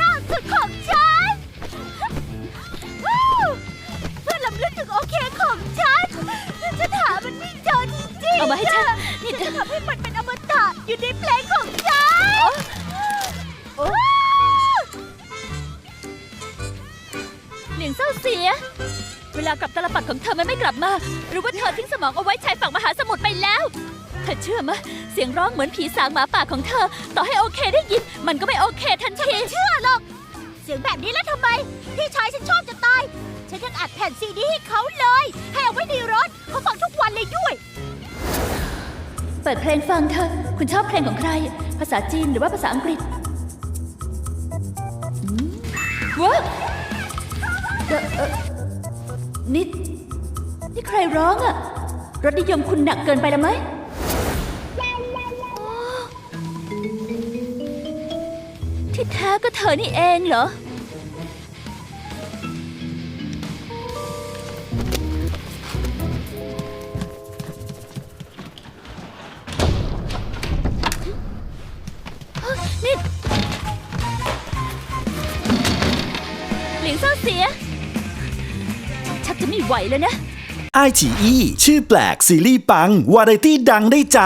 ล่าสุดของฉันเพื่อลำลึกถึงโอเคของฉันฉันหามันไม่เจอจริงๆเอามาให้ฉันนี่เธอ จะทำให้มันเป็นอมตะอยู่ในเพลงของฉันเหลียงเศร้าเสีย เวลากลับตลปัดของเธอไม่กลับมา หรือว่าเธอทิ้งสมองเอาไว้ใช้ฝั่งมหาสมุทรไปแล้ว เธอเชื่อมะ เสียงร้องเหมือนผีสางหมาป่าของเธอ ต่อให้โอเคได้ยิน มันก็ไม่โอเคทันทีเชื่อหรอก เสียงแบบนี้แล้วทำไม พี่ชายฉันชอบจะตาย ฉันยังอัดแผ่นซีดีให้เขาเลย ให้เอาไว้ในรถเขาฟังทุกวันเลยด้วย เปิดเพลงฟังเธอะคุณชอบเพลงของใคร ภาษาจีนหรือว่าภาษาอังกฤษอืมว้าเอ่อเอ่อนี่นี่ใครร้องอะรสนิยมคุณหนักเกินไปแล้วไหม ที่แท้ก็เธอนี่เองเหรอ นี่เหลียงเศร้าเสีย ชักจะไม่ไหวแล้วนะ ไอฉีอีชื่อแปลกซีรีส์ปัง วาไรตี้ดังได้ใจ